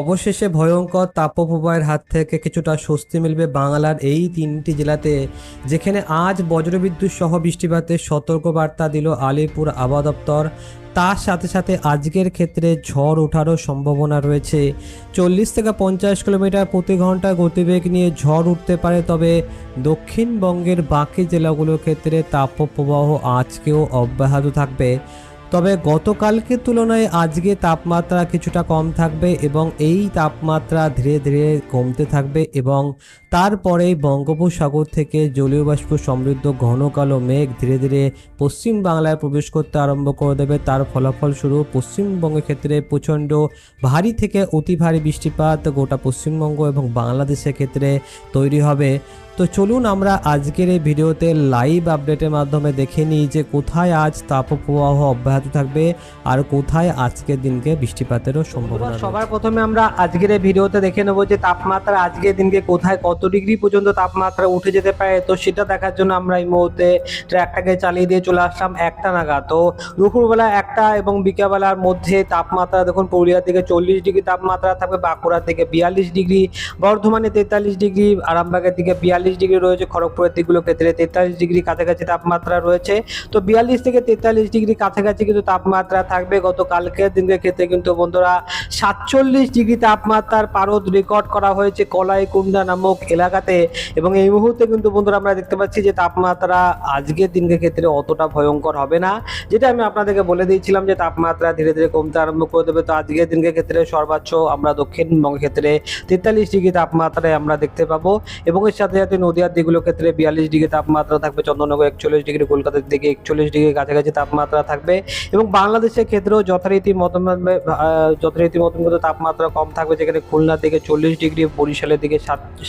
অবশেষে ভয়ঙ্কর তাপপ্রবাহের হাত থেকে কিছুটা স্বস্তি মিলবে বাংলার এই তিনটি জেলাতে, যেখানে আজ বজ্রবিদ্যুৎ সহ বৃষ্টিপাতের সতর্কবার্তা দিল আলিপুর আবহাওয়া দপ্তর। তার সাথে সাথে আজকের ক্ষেত্রে ঝড় ওঠারও সম্ভাবনা রয়েছে। চল্লিশ থেকে পঞ্চাশ কিলোমিটার প্রতি ঘণ্টা গতিবেগ নিয়ে ঝড় উঠতে পারে, তবে দক্ষিণবঙ্গের বাকি জেলাগুলোর ক্ষেত্রে তাপপ্রবাহ আজকেও অব্যাহত থাকবে। তবে গতকালকে তুলনায় আজকে তাপমাত্রা কিছুটা কম থাকবে এবং এই তাপমাত্রা ধীরে ধীরে কমতে থাকবে এবং তারপরে বঙ্গোপসাগর থেকে জলীয় বাষ্প সমৃদ্ধ ঘন কালো মেঘ ধীরে ধীরে পশ্চিম বাংলায় প্রবেশ করতে আরম্ভ করে দেবে তার ফলাফল স্বরূপ পশ্চিমবঙ্গের ক্ষেত্রে প্রচণ্ড ভারী থেকে অতি ভারী বৃষ্টিপাত গোটা পশ্চিমবঙ্গ এবং বাংলাদেশের ক্ষেত্রে তৈরি হবে তো চলুন আমরা আজকের এই ভিডিওতে লাইভ আপডেটের মাধ্যমে দেখে নিই যে কোথায় আজ তাপপ্রবাহ অব্যাহত থাকবে আর কোথায় আজকের দিনকে বৃষ্টিপাতেরও সম্ভাবনা। সবার প্রথমে আমরা আজকের এই ভিডিওতে দেখে নেব যে তাপমাত্রা আজকের দিনকে কোথায় কত ডিগ্রি পর্যন্ত তাপমাত্রা উঠে যেতে পারে। তো সেটা দেখার জন্য আমরা এই মুহূর্তে ট্র্যাকটাকে চালিয়ে দিয়ে চলে আসলাম একটা নাগাদ। তো দুপুরবেলা একটা এবং বিকেলবেলার মধ্যে তাপমাত্রা দেখুন পুরুলিয়ার দিকে চল্লিশ ডিগ্রি তাপমাত্রা থাকবে বাঁকুড়ার দিকে বিয়াল্লিশ ডিগ্রি, বর্ধমানে তেতাল্লিশ ডিগ্রি, আরামবাগের দিকে বিয়াল্লিশ ডিগ্রি রয়েছে, খড়গপুরের দিকগুলো ক্ষেত্রে তেতাল্লিশ ডিগ্রি কাছাকাছি তাপমাত্রা রয়েছে। তো বিয়াল্লিশ থেকে তেতাল্লিশ ডিগ্রি কাছাকাছি কিন্তু তাপমাত্রা থাকবে। গত কালকের দিনের ক্ষেত্রে কিন্তু বন্ধুরা সাতচল্লিশ ডিগ্রি তাপমাত্রার পারদ রেকর্ড করা হয়েছে কলাইকুণ্ডা নামক এলাকাতে। এবং এই মুহূর্তে কিন্তু বন্ধুরা আমরা দেখতে পাচ্ছি যে তাপমাত্রা আজকের দিনের ক্ষেত্রে অতটা ভয়ঙ্কর হবে না। যেটা আমি আপনাদেরকে বলে দিয়েছিলাম যে তাপমাত্রা ধীরে ধীরে কমতে আরম্ভ করে দেবে। তো আজকের দিনের ক্ষেত্রে সর্বোচ্চ আমরা দক্ষিণবঙ্গের ক্ষেত্রে তেতাল্লিশ ডিগ্রি তাপমাত্রায় আমরা দেখতে পাবো। এবং এর সাথে সাথে নদীয়ার দিকগুলোর ক্ষেত্রে বিয়াল্লিশ ডিগ্রি তাপমাত্রা থাকবে। চন্দ্রনগর একচল্লিশ ডিগ্রি, কলকাতার দিকে একচল্লিশ ডিগ্রি কাছাকাছি তাপমাত্রা থাকবে। এবং বাংলাদেশের ক্ষেত্রেও যথারীতি মতন যথারীতি মতন তাপমাত্রা কম থাকবে। যেখানে খুলনা থেকে চল্লিশ ডিগ্রি, বরিশালের দিকে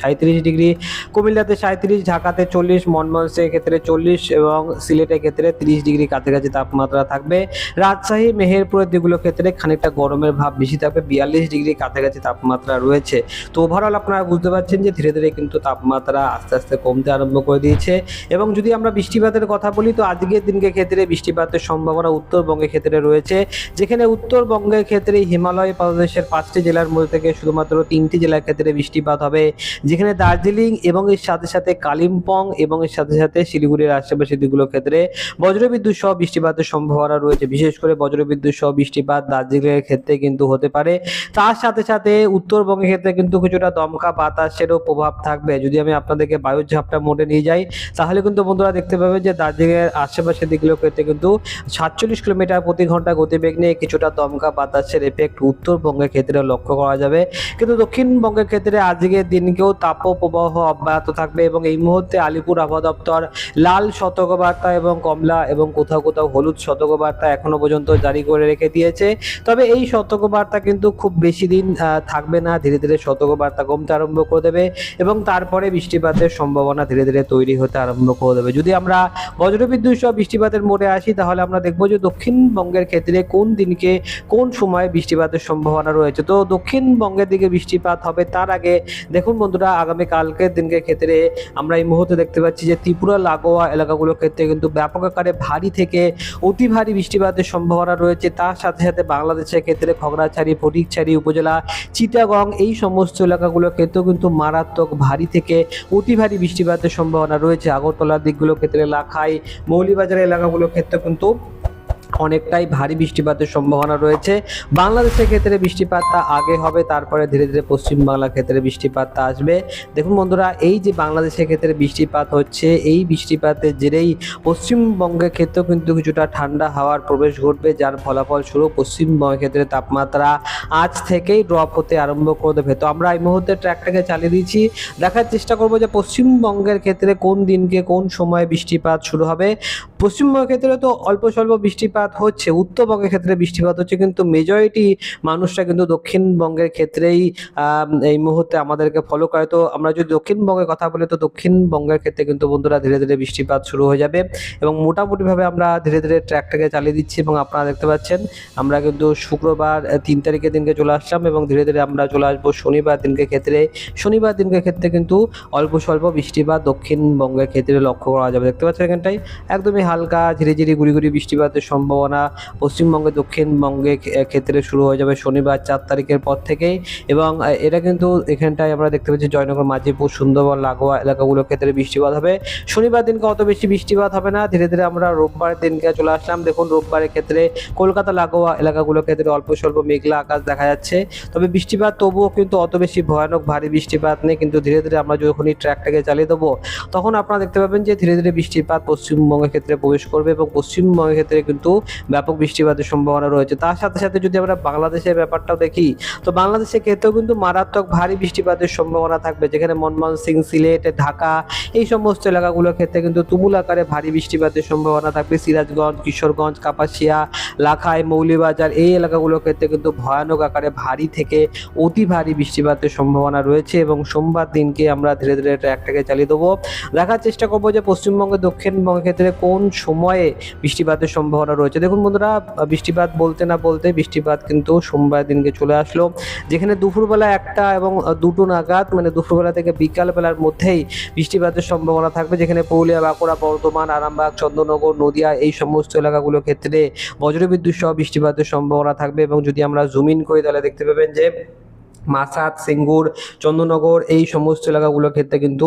সাঁত্রিশ ডিগ্রি, কুমিল্লাতে সাঁত্রিশ ঢাকাতে চল্লিশ মনমোহনসের ক্ষেত্রে চল্লিশ এবং সিলেটের ক্ষেত্রে তিরিশ ডিগ্রি কাছাকাছি তাপমাত্রা থাকবে। রাজশাহী, মেহেরপুরের দিকগুলোর ক্ষেত্রে খানিকটা গরমের ভাব বেশি থাকবে, বিয়াল্লিশ ডিগ্রি কাছাকাছি তাপমাত্রা রয়েছে। তো ওভারঅল আপনারা বুঝতে পারছেন যে ধীরে ধীরে কিন্তু তাপমাত্রা আস্তে আস্তে কমতে আরম্ভ করে দিয়েছে। এবং যদি আমরা বৃষ্টিপাতের কথা বলি, তো আজকের দিনকে ক্ষেত্রে বৃষ্টিপাতের সম্ভাবনা উত্তরবঙ্গের ক্ষেত্রে রয়েছে। যেখানে উত্তরবঙ্গের ক্ষেত্রে হিমালয় প্রদেশের পাঁচটি জেলার মধ্যে থেকে শুধুমাত্র তিনটি জেলার ক্ষেত্রে বৃষ্টিপাত হবে। যেখানে দার্জিলিং এবং এর সাথে সাথে কালিম্পং এবং এর সাথে সাথে শিলিগুড়ির আশেপাশে দিকগুলোর ক্ষেত্রে বজ্রবিদ্যুৎ সহ বৃষ্টিপাতের সম্ভাবনা রয়েছে। বিশেষ করে বজ্রবিদ্যুৎ সহ বৃষ্টিপাত দার্জিলিংয়ের ক্ষেত্রে কিন্তু হতে পারে। তার সাথে সাথে উত্তরবঙ্গের ক্ষেত্রে কিন্তু কিছুটা দমকা বাতাসেরও প্রভাব থাকবে। যদি আমি আপনাদেরকে বায়ুর ঝাপটা মোডে নিয়ে যাই, তাহলে কিন্তু বন্ধুরা দেখতে পাবে যে দার্জিলিংয়ের আশেপাশের দিকগুলোর ক্ষেত্রে কিন্তু সাতচল্লিশ কিলোমিটার প্রতি ঘণ্টা গতিবেগ নিয়ে কিছুটা দমকা বাতাসের এফেক্ট উত্তরবঙ্গের ক্ষেত্রে লক্ষ্য করা যাবে। কিন্তু দক্ষিণবঙ্গের ক্ষেত্রে আজকের দিনকেও তাপপ্রবাহ অব্যাহত থাকবে এবং এই মুহূর্তে আলিপুর আবহাওয়া দপ্তর লাল সতর্কবার্তা এবং কমলা এবং কোথাও কোথাও হলুদ সতর্কবার্তা এখনও পর্যন্ত জারি করে রেখে দিয়েছে। তবে এই সতর্কবার্তা কিন্তু খুব বেশি দিন থাকবে না। ধীরে ধীরে সতর্কবার্তা কমতে আরম্ভ করে দেবে এবং তারপরে বৃষ্টিপাতের সম্ভাবনা ধীরে ধীরে তৈরি হতে আরম্ভ করে দেবে। যদি আমরা বজ্রবিদ্যুৎ সহ বৃষ্টিপাতের মোড়ে আসি, তাহলে আমরা দেখব যে দক্ষিণবঙ্গের ক্ষেত্রে কোন দিনকে কোন সময় বৃষ্টিপাতের সম্ভাবনা রয়েছে। তো দক্ষিণবঙ্গের দিকে বৃষ্টিপাত হবে তার আগে দেখুন বন্ধুরা, আগামী কালকের দিনকে ক্ষেত্রে আমরা এই মুহূর্তে দেখতে পাচ্ছি যে ত্রিপুরা লাগোয়া এলাকাগুলোর ক্ষেত্রে কিন্তু ব্যাপক আকারে ভারী থেকে অতি ভারী বৃষ্টিপাতের সম্ভাবনা রয়েছে। তার সাথে সাথে বাংলাদেশের ক্ষেত্রে খগড়াছড়ি, ফটিকছড়ি, উপজেলা, চিটাগং এই সমস্ত এলাকাগুলোর ক্ষেত্রেও কিন্তু মারাত্মক ভারী থেকে অতি ভারী বৃষ্টিপাতের সম্ভাবনা রয়েছে। আগরতলার দিকগুলোর ক্ষেত্রে লাখাই মৌলিবাজার এলাকাগুলোর ক্ষেত্রে কিন্তু অনেকটাই ভারী বৃষ্টিপাতের সম্ভাবনা রয়েছে। বাংলাদেশের ক্ষেত্রে বৃষ্টিপাতটা আগে হবে, তারপরে ধীরে ধীরে পশ্চিমবাংলার ক্ষেত্রে বৃষ্টিপাতটা আসবে। দেখুন বন্ধুরা, এই যে বাংলাদেশের ক্ষেত্রে বৃষ্টিপাত হচ্ছে, এই বৃষ্টিপাতের জেরেই পশ্চিমবঙ্গের ক্ষেত্রেও কিন্তু কিছুটা ঠান্ডা হাওয়ার প্রবেশ ঘটবে, যার ফলাফল স্বরূপ পশ্চিমবঙ্গের ক্ষেত্রে তাপমাত্রা আজ থেকেই ড্রপ হতে আরম্ভ করে দেবে। তো আমরা এই মুহূর্তে ট্র্যাকটাকে চালিয়ে দিচ্ছি। দেখার চেষ্টা করব যে পশ্চিমবঙ্গের ক্ষেত্রে কোন দিনকে কোন সময় বৃষ্টিপাত শুরু হবে। পশ্চিমবঙ্গের ক্ষেত্রে তো অল্প স্বল্প বৃষ্টিপাত হচ্ছে, উত্তরবঙ্গের ক্ষেত্রে বৃষ্টিপাত হচ্ছে, কিন্তু মেজরিটি মানুষরা কিন্তু দক্ষিণবঙ্গের ক্ষেত্রেই এই মুহূর্তে আমাদেরকে ফলো করে। তো আমরা যদি দক্ষিণবঙ্গের কথা বলি, তো দক্ষিণবঙ্গের ক্ষেত্রে কিন্তু বন্ধুরা ধীরে ধীরে বৃষ্টিপাত শুরু হয়ে যাবে এবং মোটামুটিভাবে আমরা ধীরে ধীরে ট্র্যাকটাকে চালিয়ে দিচ্ছি এবং আপনারা দেখতে পাচ্ছেন, আমরা কিন্তু শুক্রবার তিন তারিখের দিনকে চলে আসলাম এবং ধীরে ধীরে আমরা চলে আসব শনিবার দিনকে ক্ষেত্রে। শনিবার দিনকে ক্ষেত্রে কিন্তু অল্প স্বল্প বৃষ্টিপাত দক্ষিণবঙ্গের ক্ষেত্রে লক্ষ্য করা যাবে। দেখতে পাচ্ছেন এখানটায়, একদমই হালকা ধীরে ধীরে গুড়ি গুড়ি বৃষ্টিপাতের সম্ভাবনা পশ্চিমবঙ্গে, দক্ষিণবঙ্গে ক্ষেত্রে শুরু হয়ে যাবে শনিবার চার তারিখের পর থেকেই এবং এটা কিন্তু এখানটায় আমরা দেখতে পাচ্ছি জয়নগর, মাঝিপুর, সুন্দরবন, লাগোয়া এলাকাগুলোর ক্ষেত্রে বৃষ্টিপাত হবে। শনিবার দিনকে অত বেশি বৃষ্টিপাত হবে না, ধীরে ধীরে আমরা রোববারের দিনকে চলে আসলাম। দেখুন, রোববারের ক্ষেত্রে কলকাতা, লাগোয়া এলাকাগুলোর ক্ষেত্রে অল্প স্বল্প মেঘলা আকাশ দেখা যাচ্ছে। তবে বৃষ্টিপাত তবুও কিন্তু অত বেশি ভয়ানক, ভারী বৃষ্টিপাত নেই। কিন্তু ধীরে ধীরে আমরা যখনই ট্র্যাকটাকে চালিয়ে দেবো, তখন আপনারা দেখতে পাবেন যে ধীরে ধীরে বৃষ্টিপাত পশ্চিমবঙ্গের ক্ষেত্রে প্রবেশ করবে এবং পশ্চিমবঙ্গের ক্ষেত্রে কিন্তু ব্যাপক বৃষ্টিপাতের সম্ভাবনা রয়েছে। তার সাথে সাথে যদি আমরা বাংলাদেশের ব্যাপারটাও দেখি, তো বাংলাদেশের ক্ষেত্রেও কিন্তু মারাত্মক ভারী বৃষ্টিপাতের সম্ভাবনা থাকবে। যেখানে মনমোহন সিং, সিলেট, ঢাকা এই সমস্ত এলাকাগুলোর ক্ষেত্রে কিন্তু তুমুল আকারে ভারী বৃষ্টিপাতের সম্ভাবনা থাকবে। সিরাজগঞ্জ, কিশোরগঞ্জ, কাপাসিয়া, লাখাই, মৌলিবাজার এই এলাকাগুলোর ক্ষেত্রে কিন্তু ভয়ানক আকারে ভারী থেকে অতি ভারী বৃষ্টিপাতের সম্ভাবনা রয়েছে এবং সোমবার দিনকে আমরা ধীরে ধীরে ট্র্যাকটাকে চালিয়ে দেবো। দেখার চেষ্টা করব যে পশ্চিমবঙ্গে দক্ষিণবঙ্গের ক্ষেত্রে কোন সময়ে বৃষ্টিপাতের সম্ভাবনা রয়েছে। দেখুন বন্ধুরা, বৃষ্টিপাত বলতে না বলতে বৃষ্টিপাত কিন্তু সোমবার দিনকে চলে আসলো। যেখানে দুপুরবেলা একটা এবং দুটো নাগাদ মানে দুপুরবেলা থেকে বিকালবেলার মধ্যেই বৃষ্টিপাতের সম্ভাবনা থাকবে। যেখানে পুরুলিয়া, বাঁকুড়া, বর্ধমান, আরামবাগ, চন্দ্রনগর, নদিয়া এই সমস্ত এলাকাগুলোর ক্ষেত্রে বজ্রবিদ্যুৎ সহ বৃষ্টিপাতের সম্ভাবনা থাকবে। এবং যদি আমরা জুমিন করি, তাহলে দেখতে পাবেন যে মাসাদ, সিঙ্গুর চন্দ্রনগর এই সমস্ত এলাকাগুলোর ক্ষেত্রে কিন্তু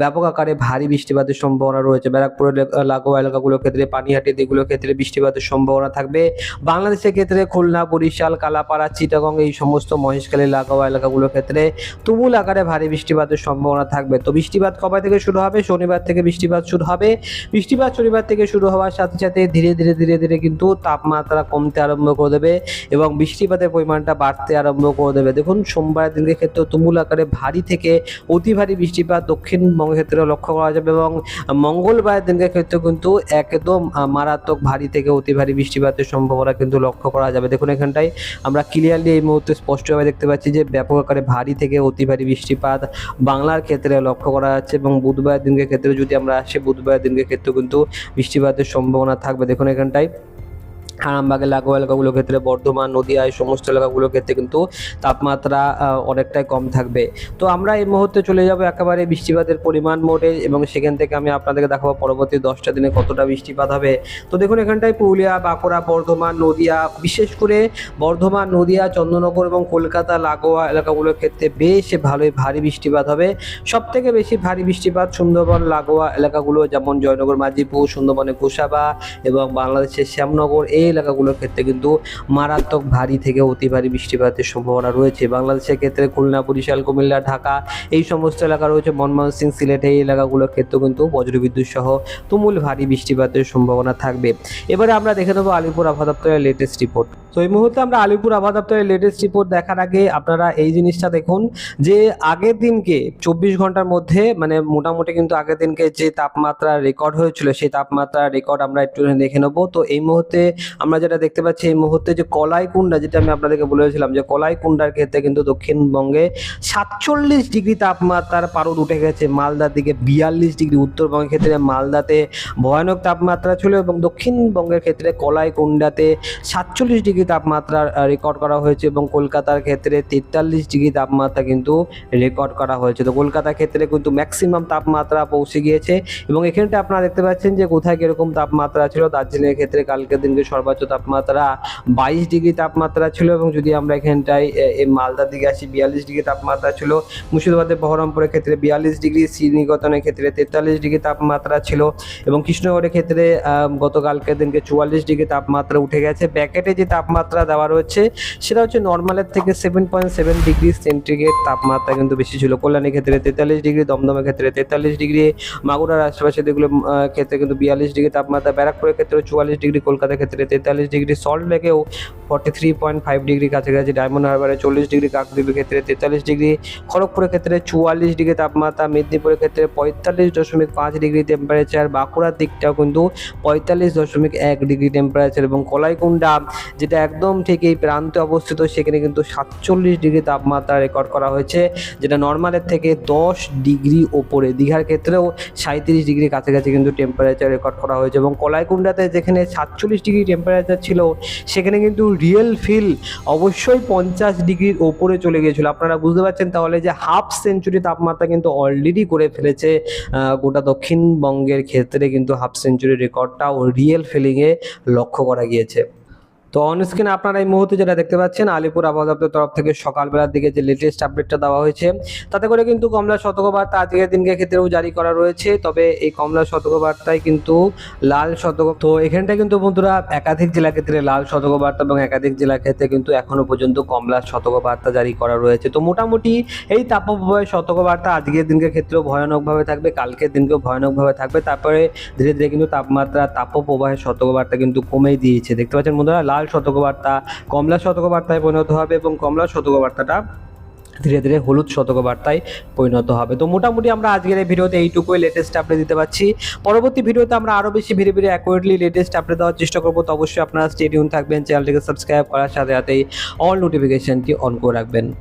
ব্যাপক আকারে ভারী বৃষ্টিপাতের সম্ভাবনা রয়েছে। ব্যারাকপুরের লাগোয়া এলাকাগুলোর ক্ষেত্রে পানিহাটি দিকগুলোর ক্ষেত্রে বৃষ্টিপাতের সম্ভাবনা থাকবে। বাংলাদেশের ক্ষেত্রে খুলনা, বরিশাল, কালাপাড়া, চিটাগং, এই সমস্ত মহেশখালী, লাগোয়া এলাকাগুলোর ক্ষেত্রে তুমুল আকারে ভারী বৃষ্টিপাতের সম্ভাবনা থাকবে। তো বৃষ্টিপাত কবে থেকে শুরু হবে? শনিবার থেকে বৃষ্টিপাত শুরু হবে। বৃষ্টিপাত শনিবার থেকে শুরু হওয়ার সাথে সাথে ধীরে ধীরে ধীরে ধীরে কিন্তু তাপমাত্রা কমতে আরম্ভ করে দেবে এবং বৃষ্টিপাতের পরিমাণটা বাড়তে আরম্ভ করে দেবে। দেখুন সোমবার দিনের ক্ষেত্রে তুমুল আকারে ভারী থেকে অতি ভারী বৃষ্টিপাত দক্ষিণবঙ্গের ক্ষেত্রে লক্ষ্য করা যাবে এবং মঙ্গলবার দিনের ক্ষেত্রে কিন্তু একদম মারাত্মক ভারী থেকে অতি ভারী বৃষ্টিপাতের সম্ভাবনা কিন্তু লক্ষ্য করা যাবে। দেখুন এখানটায় আমরা ক্লিয়ারলি এই মুহূর্তে স্পষ্টভাবে দেখতে পাচ্ছি যে ব্যাপক আকারে ভারী থেকে অতি ভারী বৃষ্টিপাত বাংলার ক্ষেত্রে লক্ষ্য করা যাচ্ছে এবং বুধবার দিনকে ক্ষেত্রে যদি আমরা আসি, বুধবার দিনকে ক্ষেত্রে কিন্তু বৃষ্টিপাতের সম্ভাবনা থাকবে। দেখুন এখানটায় আরামবাগের লাগোয়া এলাকাগুলোর ক্ষেত্রে বর্ধমান নদীয়া সমস্ত এলাকাগুলোর ক্ষেত্রে কিন্তু তাপমাত্রা অনেকটাই কম থাকবে। তো আমরা এই মুহূর্তে চলে যাব একেবারে বৃষ্টিপাতের পরিমাণ মোটে এবং সেখান থেকে আমি আপনাদেরকে দেখাবো পরবর্তী দশটা দিনে কতটা বৃষ্টিপাত হবে। তো দেখুন, এখানটায় পুরুলিয়া, বাঁকুড়া, বর্ধমান, নদীয়া, বিশেষ করে বর্ধমান, নদীয়া, চন্দ্রনগর এবং কলকাতা, লাগোয়া এলাকাগুলোর ক্ষেত্রে বেশ ভালোই ভারী বৃষ্টিপাত হবে। সব থেকে বেশি ভারী বৃষ্টিপাত সুন্দরবন, লাগোয়া এলাকাগুলো যেমন জয়নগর মাঝিপুর সুন্দরবনের গোসাবা এবং বাংলাদেশের শ্যামনগর এই এলাকাগুলোর ক্ষেত্রে কিন্তু মারাত্মক ভারী থেকে অতি ভারী বৃষ্টিপাতের সম্ভাবনা রয়েছে। বাংলাদেশের ক্ষেত্রে খুলনা, বরিশাল, কুমিল্লা, ঢাকা এই সমস্ত এলাকা রয়েছে। মনমোহন সিং, সিলেট এই এলাকাগুলোর ক্ষেত্রেও কিন্তু বজ্রবিদ্যুৎ সহ তুমুল ভারী বৃষ্টিপাতের সম্ভাবনা থাকবে। এবারে আমরা দেখে নেব আলিপুর আবহাওয়া লেটেস্ট রিপোর্ট তো এই মুহূর্তে আমরা আলিপুর আবহাওয়া দপ্তরের লেটেস্ট রিপোর্ট দেখার আগে আপনারা এই জিনিসটা দেখুন যে আগের দিনকে চব্বিশ ঘণ্টার মধ্যে মানে মোটামুটি কিন্তু আগের দিনকে যে তাপমাত্রা রেকর্ড হয়েছিল, সেই তাপমাত্রা রেকর্ড আমরা একটু দেখে নেব। তো এই মুহূর্তে আমরা যেটা দেখতে পাচ্ছি এই মুহূর্তে যে কলাই কলাইকুণ্ডা, যেটা আমি আপনাদেরকে বলেছিলাম যে কলাই কলাইকুণ্ডার ক্ষেত্রে কিন্তু দক্ষিণবঙ্গে সাতচল্লিশ ডিগ্রি তাপমাত্রার পারদ উঠে গেছে। মালদার দিকে বিয়াল্লিশ ডিগ্রি, উত্তরবঙ্গের ক্ষেত্রে মালদাতে ভয়ানক তাপমাত্রা ছিল এবং দক্ষিণবঙ্গের ক্ষেত্রে কলাই কলাইকুণ্ডাতে সাতচল্লিশ ডিগ্রি তাপমাত্রা রেকর্ড করা হয়েছে এবং কলকাতার ক্ষেত্রে তেতাল্লিশ ডিগ্রি তাপমাত্রা কিন্তু রেকর্ড করা হয়েছে। তো কলকাতার ক্ষেত্রে কিন্তু ম্যাক্সিমাম তাপমাত্রা পৌঁছে গিয়েছে এবং এখানটা আপনারা দেখতে পাচ্ছেন যে কোথায় কীরকম তাপমাত্রা ছিল। দার্জিলিংয়ের ক্ষেত্রে কালকের দিনকে সর্বোচ্চ তাপমাত্রা বাইশ ডিগ্রি তাপমাত্রা ছিল এবং যদি আমরা এখানটায় মালদার দিকে আসি, বিয়াল্লিশ ডিগ্রি তাপমাত্রা ছিল। মুর্শিদাবাদের বহরমপুরের ক্ষেত্রে বিয়াল্লিশ ডিগ্রি, শ্রীনিকেতনের ক্ষেত্রে তেতাল্লিশ ডিগ্রি তাপমাত্রা ছিল এবং কৃষ্ণনগরের ক্ষেত্রে গতকালকের দিনকে চুয়াল্লিশ ডিগ্রি তাপমাত্রা উঠে গেছে। ব্যাকেটে যে তাপমাত্রা দেওয়া রয়েছে, সেটা হচ্ছে নর্মালের থেকে seven point seven degree centigrade তাপমাত্রা কিন্তু বেশি ছিল। কল্যাণীর ক্ষেত্রে তেতাল্লিশ ডিগ্রি, দমদমের ক্ষেত্রে তেতাল্লিশ ডিগ্রি, মাগুরার আশেপাশে যেগুলো ক্ষেত্রে কিন্তু বিয়াল্লিশ ডিগ্রি তাপমাত্রা, ব্যারাকপুরের ক্ষেত্রে চুয়াল্লিশ ডিগ্রি, কলকাতার ক্ষেত্রে তেতাল্লিশ degree salt লেকেও forty three point five degree কাছাকাছি ডায়মন্ড হারবারে চল্লিশ ডিগ্রি কাকদ্বীপের ক্ষেত্রে তেতাল্লিশ ডিগ্রি, খড়গপুরের ক্ষেত্রে চুয়াল্লিশ ডিগ্রি তাপমাত্রা, মেদিনীপুরের ক্ষেত্রে পঁয়তাল্লিশ দশমিক পাঁচ ডিগ্রি টেম্পারেচার বাঁকুড়ার দিকটাও কিন্তু পঁয়তাল্লিশ দশমিক এক ডিগ্রি টেম্পারেচার এবং কলাইকুণ্ডা, যেটা একদম ঠিক এই প্রান্তে অবস্থিত, সেখানে কিন্তু সাতচল্লিশ ডিগ্রি তাপমাত্রা রেকর্ড করা হয়েছে, যেটা নর্মালের থেকে দশ ডিগ্রি ওপরে। দীঘার ক্ষেত্রেও সাঁত্রিশ ডিগ্রি কাছাকাছি কিন্তু টেম্পারেচার রেকর্ড করা হয়েছে এবং কলাইকুণ্ডাতে যেখানে সাতচল্লিশ ডিগ্রি টেম্পারেচার টেম্পারেচার ছিল, সেখানে কিন্তু রিয়েল ফিল অবশ্যই পঞ্চাশ ডিগ্রির ওপরে চলে গিয়েছিল। আপনারা বুঝতে পারছেন তাহলে যে হাফ সেঞ্চুরি তাপমাত্রা কিন্তু অলরেডি করে ফেলেছে গোটা দক্ষিণবঙ্গের ক্ষেত্রে কিন্তু হাফ সেঞ্চুরি রেকর্ডটা ও রিয়েল ফিলিংয়ে লক্ষ্য করা গিয়েছে। তো অন স্ক্রিনে আপনারা এই মুহূর্তে যেটা দেখতে পাচ্ছেন, আলিপুর আবহাওয়া তরফ থেকে সকালবেলার দিকে যে লেটেস্ট আপডেটটা দেওয়া হয়েছে, তাতে করে কিন্তু কমলা সতর্কবার্তা আজকের দিনকে ক্ষেত্রেও জারি করা রয়েছে, তবে এই কমলা সতর্কবার্তায় কিন্তু লাল সতর্ক তো এখানটা কিন্তু বন্ধুরা একাধিক জেলা ক্ষেত্রে লাল সতর্কবার্তা এবং একাধিক জেলা ক্ষেত্রে কিন্তু এখনও পর্যন্ত কমলা সতর্কবার্তা জারি করা রয়েছে। তো মোটামুটি এই তাপপ্রবাহের সতর্কবার্তা আজকের দিনকে ক্ষেত্রেও ভয়ানকভাবে থাকবে, কালকের দিনকেও ভয়ানকভাবে থাকবে, তারপরে ধীরে ধীরে কিন্তু তাপমাত্রা, তাপপ্রবাহের সতর্কবার্তা কিন্তু কমেই দিয়েছে। দেখতে পাচ্ছেন বন্ধুরা লাল সতর্কবার্তা কমলা শতকবার্তায় পরিণত হবে এবং কমলা শতকবার্তাটা ধীরে ধীরে হলুদ শতকবার্তায় পরিণত হবে। তো মোটামুটি আমরা আজকের এই ভিডিওতে এইটুকুই লেটেস্ট আপডেট দিতে পারছি। পরবর্তী ভিডিওতে আমরা আরও বেশি ভিড়ে ভিড়ে অ্যাকুরেটলি লেটেস্ট আপডেট দেওয়ার চেষ্টা করব। তো অবশ্যই আপনারা স্টেডিয়াম থাকবেন চ্যানেলটিকে সাবস্ক্রাইব করার সাথে সাথেই অল নোটিফিকেশানটি অন করে রাখবেন।